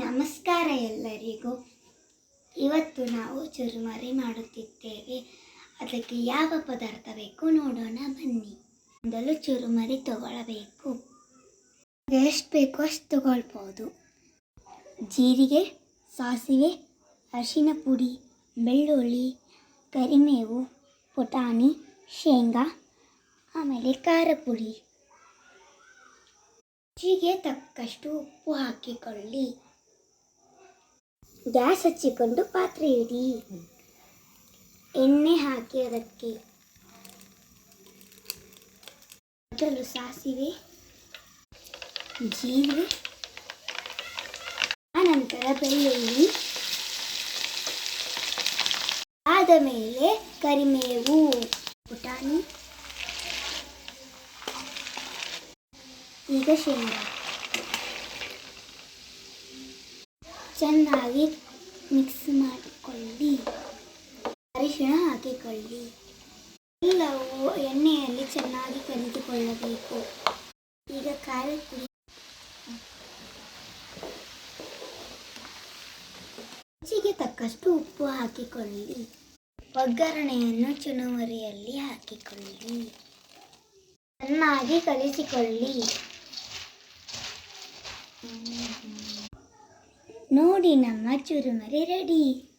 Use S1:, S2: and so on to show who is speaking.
S1: ನಮಸ್ಕಾರ ಎಲ್ಲರಿಗೂ. ಇವತ್ತು ನಾವು ಚುರುಮರಿ ಮಾಡುತ್ತಿದ್ದೇವೆ. ಅದಕ್ಕೆ ಯಾವ ಪದಾರ್ಥ ಬೇಕು ನೋಡೋಣ, ಬನ್ನಿ. ಮೊದಲು ಚುರುಮರಿ ತಗೊಳ್ಳಬೇಕು. ಎಷ್ಟು ಬೇಕೋ ಅಷ್ಟು ತಗೊಳ್ಬೋದು. ಜೀರಿಗೆ, ಸಾಸಿವೆ, ಅರಿಶಿನ ಪುಡಿ, ಬೆಳ್ಳುಳ್ಳಿ, ಕರಿಮೇವು, ಪುಟಾಣಿ, ಶೇಂಗಾ, ಆಮೇಲೆ ಖಾರ ಪುಡಿ ರುಚಿಗೆ ತಕ್ಕಷ್ಟು ಉಪ್ಪು ಹಾಕಿಕೊಳ್ಳಿ. ಗ್ಯಾಸ್ ಹಚ್ಚಿಕೊಂಡು ಪಾತ್ರೆ ಇಡಿ. ಎಣ್ಣೆ ಹಾಕಿ ಅದಕ್ಕೆ. ಮೊದಲು ಸಾಸಿವೆ, ಜೀರಿಗೆ, ಆನಂತರ ಬೆಳ್ಳುಳ್ಳಿ, ಆದ ಮೇಲೆ ಕರಿಮೇವು ಪುಟಾಣಿ ಈಗ ಶೇಂಗಾ. ಚೆನ್ನಾಗಿ ಮಿಕ್ಸ್ ಮಾಡಿಕೊಳ್ಳಿ. ಅರಿಶಿಣ ಹಾಕಿಕೊಳ್ಳಿ. ಎಲ್ಲವೂ ಎಣ್ಣೆಯಲ್ಲಿ ಚೆನ್ನಾಗಿ ಕಲಿತುಕೊಳ್ಳಬೇಕು. ಈಗ ಖಾರದ ರುಚಿಗೆ ತಕ್ಕಷ್ಟು ಉಪ್ಪು ಹಾಕಿಕೊಳ್ಳಿ. ಒಗ್ಗರಣೆಯನ್ನು ಚುನುಮರಿಯಲ್ಲಿ ಹಾಕಿಕೊಳ್ಳಿ. ಚೆನ್ನಾಗಿ ಕಲಿಸಿಕೊಳ್ಳಿ. ನೋಡಿ ನಮ್ಮ ಚುರುಮರಿ ರೆಡಿ.